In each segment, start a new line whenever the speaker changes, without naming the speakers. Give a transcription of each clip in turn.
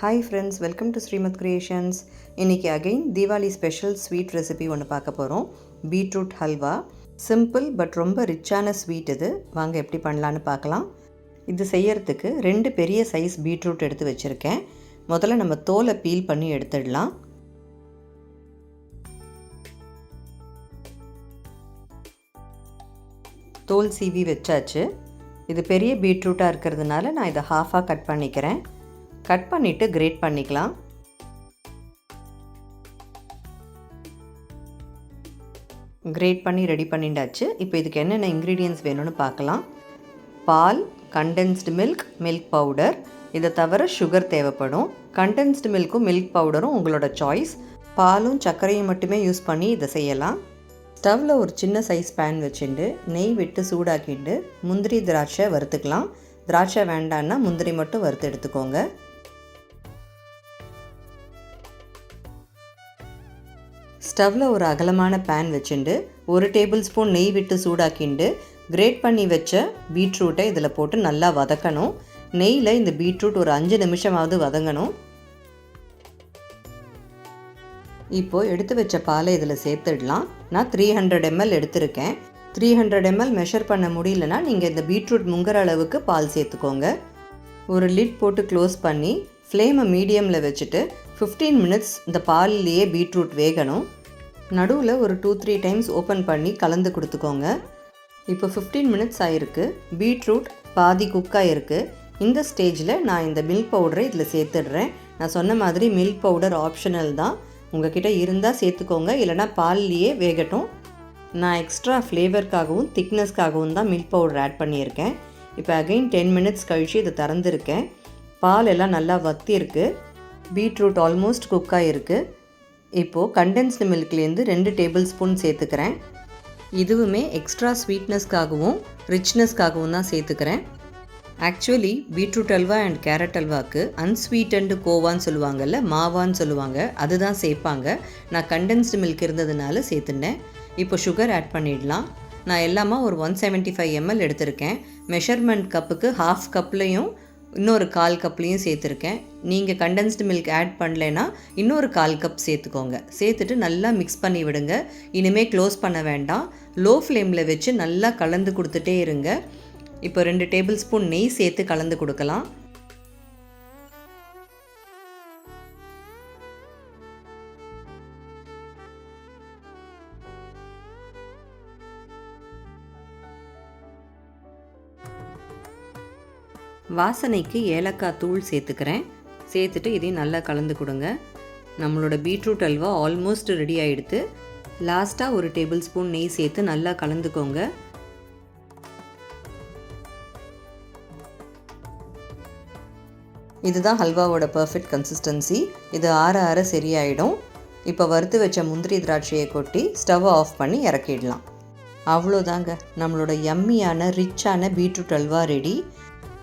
Hi friends welcome to Shrimath creations இன்றைக்கி again Deepavali special sweet recipe ஒன்று பார்க்க போகிறோம் பீட்ரூட் ஹல்வா சிம்பிள் பட் ரொம்ப ரிச்சான ஸ்வீட் இது. வாங்க எப்படி பண்ணலான்னு பார்க்கலாம். இது செய்யறதுக்கு ரெண்டு பெரிய சைஸ் பீட்ரூட் எடுத்து வச்சுருக்கேன். முதல்ல நம்ம தோலை பீல் பண்ணி எடுத்துடலாம். தோல் சீவி வச்சாச்சு. இது பெரிய பீட்ரூட்டாக இருக்கிறதுனால நான் இதை ஹாஃபாக கட் பண்ணிக்கிறேன். கட் பண்ணிவிட்டு கிரேட் பண்ணிக்கலாம். கிரேட் பண்ணி ரெடி பண்ணிட்டாச்சு இப்போ இதுக்கு என்னென்ன இன்க்ரீடியன்ஸ் வேணும்னு பார்க்கலாம். பால் கண்டென்ஸ்டு மில்க் மில்க் பவுடர் இதை தவிர சுகர் தேவைப்படும். கண்டென்ஸ்டு மில்க்கும் மில்க் பவுடரும் உங்களோட சாய்ஸ் பாலும் சர்க்கரையும் மட்டுமே யூஸ் பண்ணி இதை செய்யலாம். ஸ்டவ்வில் ஒரு சின்ன சைஸ் பேன் வச்சுட்டு நெய் விட்டு சூடாக்கிட்டு முந்திரி திராட்சை வறுத்துக்கலாம். திராட்சை வேண்டான்னா முந்திரி மட்டும் வறுத்து எடுத்துக்கோங்க. ஸ்டவ்வில் ஒரு அகலமான பேன் வச்சுண்டு ஒரு டேபிள் ஸ்பூன் நெய் விட்டு சூடாக்கிண்டு கிரேட் பண்ணி வச்ச பீட்ரூட்டை இதில் போட்டு நல்லா வதக்கணும். நெய்யில் இந்த பீட்ரூட் ஒரு அஞ்சு நிமிஷமாவது வதங்கணும். இப்போது எடுத்து வச்ச பாலை இதில் சேர்த்துடலாம். நான் த்ரீ ஹண்ட்ரட் எம்எல் எடுத்திருக்கேன். த்ரீ ஹண்ட்ரட் எம்எல் மெஷர் பண்ண முடியலனா நீங்கள் இந்த பீட்ரூட் முங்குற அளவுக்கு பால் சேர்த்துக்கோங்க. ஒரு லிட் போட்டு க்ளோஸ் பண்ணி ஃப்ளேமை மீடியமில் வச்சுட்டு ஃபிஃப்டீன் மினிட்ஸ் இந்த பாலிலேயே பீட்ரூட் வேகணும். நடுவில் ஒரு டூ த்ரீ டைம்ஸ் ஓப்பன் பண்ணி கலந்து கொடுத்துக்கோங்க. இப்போ ஃபிஃப்டீன் மினிட்ஸ் ஆகிருக்கு பீட்ரூட் பாதி குக் ஆகிருக்கு இந்த ஸ்டேஜில் நான் இந்த மில்க் பவுடரை இதில் சேர்த்துடுறேன். நான் சொன்ன மாதிரி மில்க் பவுடர் ஆப்ஷனல் தான். உங்ககிட்ட இருந்தால் சேர்த்துக்கோங்க. இல்லைனா பால்லையே வேகட்டும். நான் எக்ஸ்ட்ரா ஃப்ளேவருக்காகவும் திக்னஸ்க்காகவும் தான் மில்க் பவுடர் ஆட் பண்ணியிருக்கேன். இப்போ அகைன் டென் மினிட்ஸ் கழித்து இதை திறந்துருக்கேன். பால் எல்லாம் நல்லா வத்தியிருக்கு. பீட்ரூட் ஆல்மோஸ்ட் குக்காக இருக்குது இப்போது கண்டென்ஸ்டு மில்க்லேருந்து ரெண்டு டேபிள் ஸ்பூன் சேர்த்துக்கிறேன். இதுவுமே எக்ஸ்ட்ரா ஸ்வீட்னஸ்க்காகவும் ரிச்னஸ்க்காகவும் தான் சேர்த்துக்கிறேன். Actually beetroot halwa and carrot அல்வாக்கு unsweetened கோவான்னு சொல்லுவாங்கல்ல மாவான்னு சொல்லுவாங்க அதுதான் சேர்ப்பாங்க. நான் கண்டென்ஸ்டு மில்க் இருந்ததுனால சேர்த்துட்டேன். இப்போ சுகர் ஆட் பண்ணிடலாம். நான் எல்லாமே ஒரு ஒன் செவன்ட்டி ஃபைவ் எம்எல் எடுத்திருக்கேன். மெஷர்மெண்ட் கப்புக்கு ஹாஃப் கப்லேயும் இன்னொரு கால் கப்லேயும் சேர்த்துருக்கேன். நீங்கள் கண்டென்ஸ்டு மில்க் ஆட் பண்ணலைன்னா இன்னொரு கால் கப் சேர்த்துக்கோங்க. சேர்த்துட்டு நல்லா மிக்ஸ் பண்ணி விடுங்க. இனிமேல் க்ளோஸ் பண்ண வேண்டாம். லோ ஃப்ளேமில் வச்சு நல்லா கலந்து கொடுத்துட்டே இருங்க. இப்போ ரெண்டு டேபிள் ஸ்பூன் நெய் சேர்த்து கலந்து கொடுக்கலாம். வாசனைக்கு ஏலக்காய் தூள் சேர்த்துக்கிறேன். சேர்த்துட்டு இதையும் நல்லா கலந்து கொடுங்க. நம்மளோட பீட்ரூட் அல்வா ஆல்மோஸ்ட் ரெடி ஆகிடுது லாஸ்ட்டாக ஒரு டேபிள் ஸ்பூன் நெய் சேர்த்து நல்லா கலந்துக்கோங்க. இதுதான் ஹல்வாவோட பர்ஃபெக்ட் கன்சிஸ்டன்சி இது ஆற ஆற சரியாயிடும். இப்போ வறுத்து வச்ச முந்திரி திராட்சையை கொட்டி ஸ்டவ் ஆஃப் பண்ணி இறக்கிடலாம். அவ்வளோதாங்க. நம்மளோட எம்மியான ரிச்சான பீட்ரூட் அல்வா ரெடி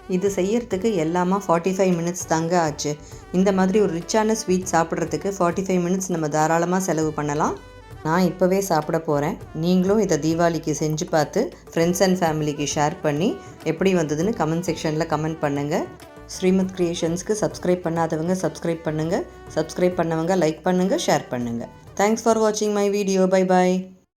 இது செய்யறதுக்கு எல்லாமா ஃபார்ட்டி ஃபைவ் மினிட்ஸ் தாங்க ஆச்சு. இந்த மாதிரி ஒரு ரிச்சான ஸ்வீட் சாப்பிட்றதுக்கு ஃபார்ட்டி ஃபைவ் மினிட்ஸ் நம்ம தாராளமாக செலவு பண்ணலாம். நான் இப்போவே சாப்பிட போகிறேன் நீங்களும் இதை தீபாவளிக்கு செஞ்சு பார்த்து ஃப்ரெண்ட்ஸ் அண்ட் ஃபேமிலிக்கு ஷேர் பண்ணி எப்படி வந்ததுன்னு கமெண்ட் செக்ஷனில் கமெண்ட் பண்ணுங்கள் ஸ்ரீமத் க்ரியேஷன்ஸ்க்கு சப்ஸ்கிரைப் பண்ணாதவங்க சப்ஸ்கிரைப் பண்ணுங்கள் சப்ஸ்கிரைப் பண்ணவங்க லைக் பண்ணுங்கள் ஷேர் பண்ணுங்கள் தேங்க்ஸ் ஃபார் வாட்சிங் மை வீடியோ பை பாய்